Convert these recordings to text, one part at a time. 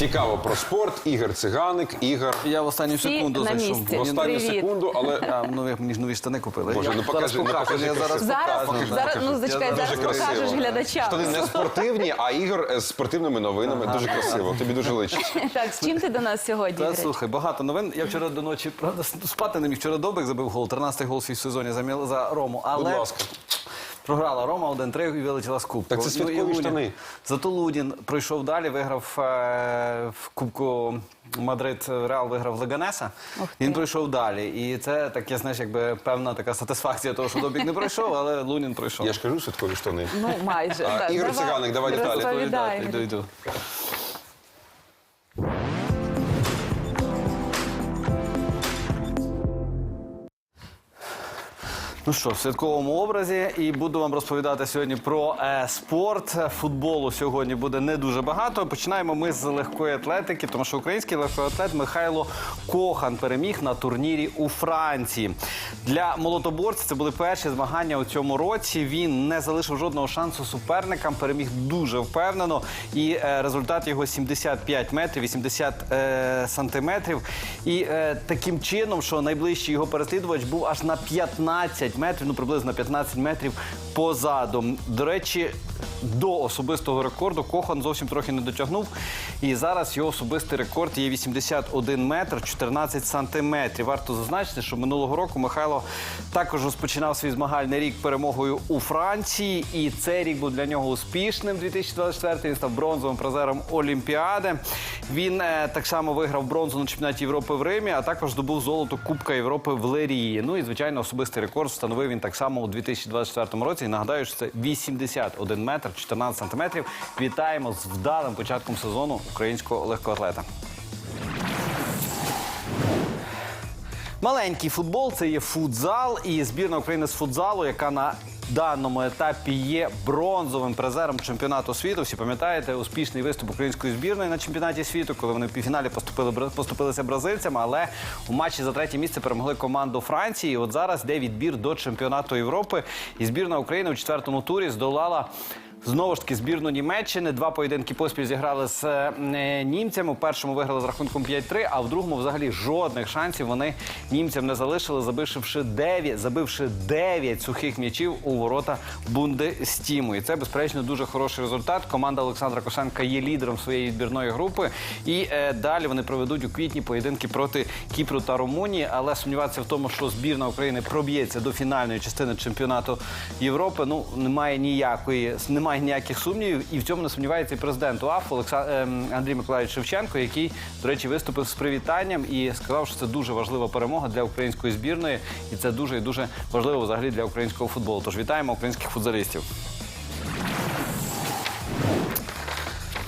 Цікаво про спорт. Ігор Циганик, Ігор. Я в останню Всі секунду на зайшов. місці. В останню Привіт. секунду, але А, ну, ви мені ж нові штани купили. Боже, Я ну покажи, зараз ну покажу, покажи, я зараз Зараз, покажу. зараз, ну зачекай, Я зараз дуже красиво. покажеш глядачам. штани не спортивні, а Ігор е, з спортивними новинами. Дуже красиво. Тобі дуже личить. Так, з чим ти до нас сьогодні? Та слухай, багато новин. Я вчора до ночі правда спати не міг. Вчора Добик забив гол. 13-й гол в свій сезоні за, Міл- за Рому. Але Будь ласка. Програла Рома 1-3 і вилетіла з кубку. Так це Ну, і святкові Лунін. штани. Зато Лудін пройшов далі, виграв е, в Кубку Мадрид Реал виграв Леганеса. Він пройшов далі. І це таке, знаєш, якби певна така сатисфакція того, що Добік не пройшов, але Лунін пройшов. Я ж кажу святкові штани. Ну, майже. А, Ігор давай, Циганик, давай деталі. розповідай. Ну що, в святковому образі, і буду вам розповідати сьогодні про е, спорт. Футболу сьогодні буде не дуже багато. Починаємо ми з легкої атлетики, тому що український легкоатлет Михайло Кохан переміг на турнірі у Франції. Для молотоборця це були перші змагання у цьому році. Він не залишив жодного шансу суперникам. Переміг дуже впевнено. І е, результат його 75 метрів, 80 е, сантиметрів. І е, таким чином, що найближчий його переслідувач був аж на 15 метрів, ну приблизно 15 метрів позаду. До речі, до особистого рекорду Кохан зовсім трохи не дотягнув. І зараз його особистий рекорд є 81 метр 14 сантиметрів. Варто зазначити, що минулого року Михайло також розпочинав свій змагальний рік перемогою у Франції. І цей рік був для нього успішним. 2024 він став бронзовим призером Олімпіади. Він е, так само виграв бронзу на чемпіонаті Європи в Римі, а також здобув золото Кубка Європи в Лерії. Ну і звичайно, особистий рекорд встановив він так само у 2024 році. І нагадаю, що це 81 метр 14 сантиметрів. Вітаємо з вдалим початком сезону українського легкоатлета. Маленький футбол це є футзал і збірна України з футзалу, яка на даному етапі є бронзовим призером чемпіонату світу. Всі пам'ятаєте успішний виступ української збірної на чемпіонаті світу, коли вони в півфіналі поступили поступилися бразильцями, але у матчі за третє місце перемогли команду Франції. І от зараз йде відбір до чемпіонату Європи. І збірна України у четвертому турі здолала. Знову ж таки, збірну Німеччини. Два поєдинки поспіль зіграли з е, німцями. У першому виграли з рахунком 5-3, а в другому взагалі жодних шансів вони німцям не залишили, забивши 9, забивши 9 сухих м'ячів у ворота Бундестіму. І це, безперечно, дуже хороший результат. Команда Олександра Кошенка є лідером своєї відбірної групи. І е, далі вони проведуть у квітні поєдинки проти Кіпру та Румунії. Але сумніватися в тому, що збірна України проб'ється до фінальної частини чемпіонату Європи, ну немає ніякої, немає ніяких сумнівів. І в цьому не сумнівається і президент УАФ Олекса... ем, Андрій Миколаївич Шевченко, який, до речі, виступив з привітанням і сказав, що це дуже важлива перемога для української збірної, і це дуже і дуже важливо взагалі для українського футболу. Тож вітаємо українських футзалістів.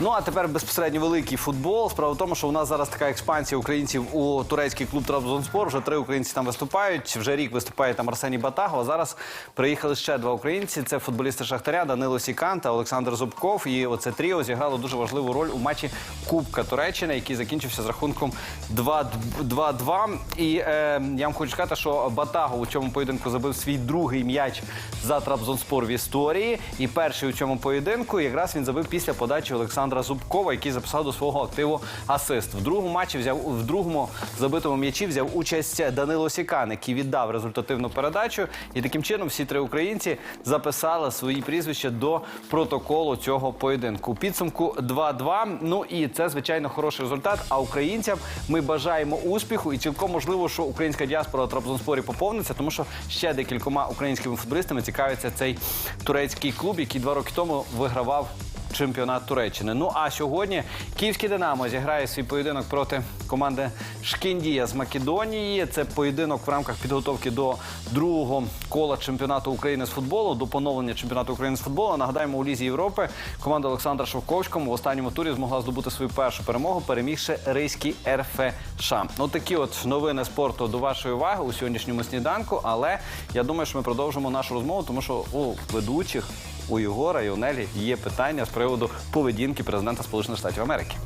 Ну а тепер безпосередньо великий футбол. Справа в тому, що у нас зараз така експансія українців у турецький клуб Трабзонспор. Вже три українці там виступають. Вже рік виступає там Арсеній Батагов. А зараз приїхали ще два українці. Це футболісти Шахтаря Данило Сікан та Олександр Зубков. І оце тріо зіграло дуже важливу роль у матчі Кубка Туреччини, який закінчився з рахунком 2 2-2. І е, я вам хочу сказати, що Батагов у цьому поєдинку забив свій другий м'яч за Трабзонспор в історії. І перший у цьому поєдинку якраз він забив після подачі Олександра Зубкова, який записав до свого активу асист. В другому матчі взяв в другому забитому м'ячі взяв участь Данило Сікан, який віддав результативну передачу. І таким чином всі три українці записали свої прізвища до протоколу цього поєдинку. Підсумку 2-2. Ну і це звичайно хороший результат. А українцям ми бажаємо успіху, і цілком можливо, що українська діаспора Трабзонспорі поповниться, тому що ще декількома українськими футболістами цікавиться цей турецький клуб, який два роки тому вигравав чемпіонат Туреччини. Ну а сьогодні київський Динамо зіграє свій поєдинок проти команди Шкіндія з Македонії. Це поєдинок в рамках підготовки до другого кола чемпіонату України з футболу, до поновлення чемпіонату України з футболу. Нагадаємо, у Лізі Європи команда Олександра Шовковського в останньому турі змогла здобути свою першу перемогу, перемігши рейський РФШ. Ну такі от новини спорту до вашої уваги у сьогоднішньому сніданку. Але я думаю, що ми продовжимо нашу розмову, тому що у ведучих у Єгора і у Нелі є питання з приводу поведінки президента Сполучених Штатів Америки.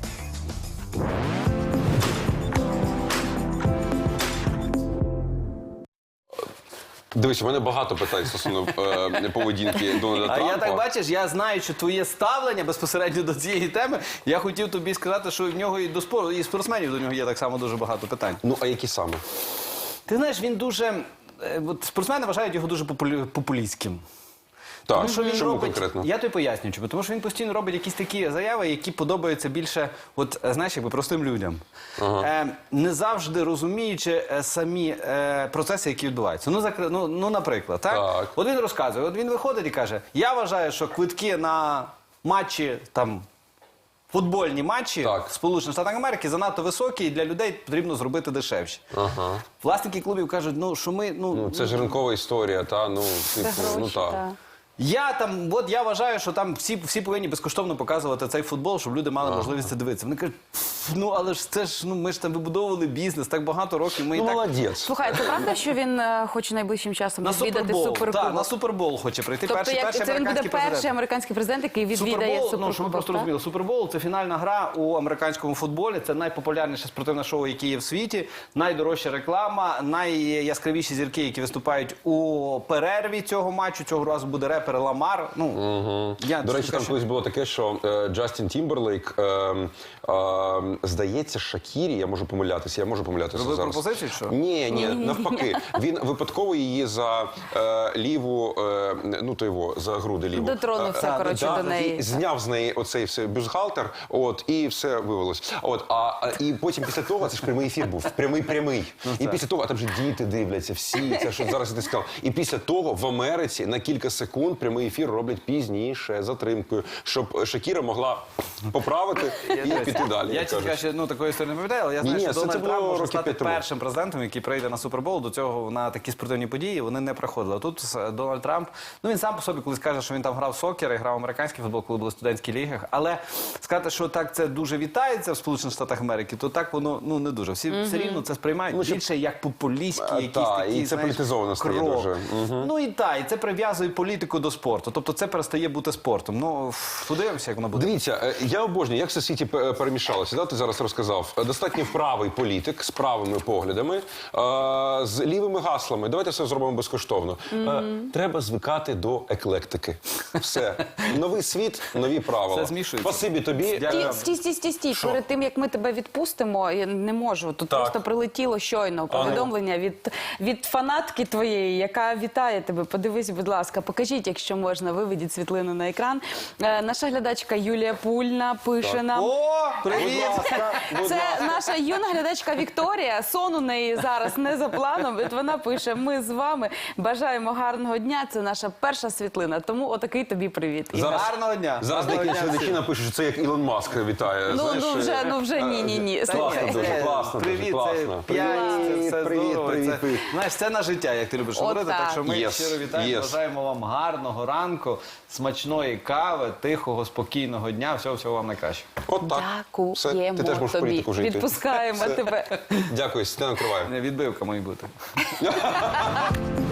Дивись, у мене багато питань стосовно е, поведінки Дональда А я так бачиш, я знаю, що твоє ставлення безпосередньо до цієї теми. Я хотів тобі сказати, що в нього і до спорту, і спортсменів до нього є так само дуже багато питань. Ну, а які саме? Ти знаєш, він дуже. е, От спортсмени вважають його дуже популі- популістським. Так, Тому що він чому робить, конкретно? я тобі поясню, чому. Тому що він постійно робить якісь такі заяви, які подобаються більше, от е, знаєш, якби простим людям. Е, не завжди розуміючи е, самі е, процеси, які відбуваються. Ну, закр... ну, ну наприклад, так? Так. От він розказує, от він виходить і каже: Я вважаю, що квитки на матчі там. Футбольні матчі Так. в Сполучених Штатах Америки занадто високі, і для людей потрібно зробити дешевші. Ага. Власники клубів кажуть, ну що ми ну, Ну, це ж ринкова історія, та ну, типу, ну так. та. Я там, от я вважаю, що там всі, всі повинні безкоштовно показувати цей футбол, щоб люди мали можливість це дивитися. Вони кажуть, «Пф, ну але ж це ж ну ми ж там вибудовували бізнес так багато років. Ми Ну, і так молодець. Слухай, це правда, що він е, хоче найближчим часом на відвідати супербол. Так, на супербол хоче прийти. Тобто, перший, як перший це він буде американський перший президент. американський президент, який відвідає Супербол, ну, щоб ви суперкубок, просто так? розуміли, Супербол це фінальна гра у американському футболі. Це найпопулярніше спортивне шоу, яке є в світі, найдорожча реклама, найяскравіші зірки, які виступають у перерві цього матчу. Цього разу буде репер Ламар. Ну я До речі, там скажу, колись було таке, що е, Джастін Тімберлейк, е, е, здається, Шакірі, я можу помилятися, я можу помилятися Робив зараз. пропозицію, що? Ні, ні, навпаки. Він випадково її за е, ліву, е, ну то його, за груди ліву. Дотронувся, Е, коротше, да, до неї. і Зняв з неї оцей все бюстгальтер, от, і все вивелось. От, а, а, і потім після того, це ж прямий ефір був, прямий прямий. і після того, а там же діти дивляться, всі, це що зараз я ти сказав. І після того в Америці на кілька секунд прямий ефір роблять пізніше, затримкою, щоб Шакіра могла поправити і піти далі. Я як чесно кажуть. Кажучи, ну такої історії не пам'ятаю, але я знаю, Ні-ні, що це- Дональд було Трамп може стати п'ять тому. першим президентом, який прийде на Супербол. До цього на такі спортивні події вони не приходили. А тут е, Дональд Трамп, ну він сам по собі колись каже, що він там грав в сокер і грав американський футбол, коли були студентські ліги. Але сказати, що так це дуже вітається в Сполучених Штатах Америки, то так воно ну не дуже. Всі все рівно це сприймають Ну, більше як популістські, А, якісь та, такі і це знаєш, політизовано стає крок. дуже. Ну і так, і це прив'язує політику до спорту. Тобто це перестає бути спортом. Ну ф, подивимося, як воно буде. Дивіться, е, я обожнюю, як все в світі перемішалося. Да, ти зараз розказав. Достатньо вправий політик з правими поглядами, е, з лівими гаслами. Давайте все зробимо безкоштовно. Е, Треба звикати до еклектики. Все. Новий світ, нові правила. Все змішується. Спасибі тобі. Дякую. Стій, стій, стій, стій. Що? Перед тим як ми тебе відпустимо, я не можу. Тут Так. просто прилетіло щойно повідомлення від, від фанатки твоєї, яка вітає тебе. Подивись, будь ласка, покажіть, якщо можна, виведіть світлину на екран. Е, наша глядачка Юлія Пульна пише нам. О, привіт! Ласка, будь Це ласка. наша юна глядачка Вікторія. Сон у неї зараз не за планом. От вона пише: ми з вами бажаємо гарного дня. Це наша перша світлина. Тому отакий тобі привіт. Зараз- Гарного дня. Зараз Гарного деякі дня глядачі напишуть, що це як Ілон Маск вітає. Ну, знаєш, ну вже, е, ну вже ні, ні, ні. Класно Слухай. дуже, класно, дуже привіт, класно. це п'ять, це все Привіт, здорово. привіт, це, привіт. Знаєш, це на життя, як ти любиш От говорити. Так так. що ми Yes, щиро вітаємо, yes. бажаємо вам гарного ранку, смачної кави, тихого, спокійного дня. Всього всього вам найкращого. От так. Все, Дякуємо ти теж можеш в тобі. політику жити. Відпускаємо тебе. Дякую, Світлана Криваєва. Відбивка має бути.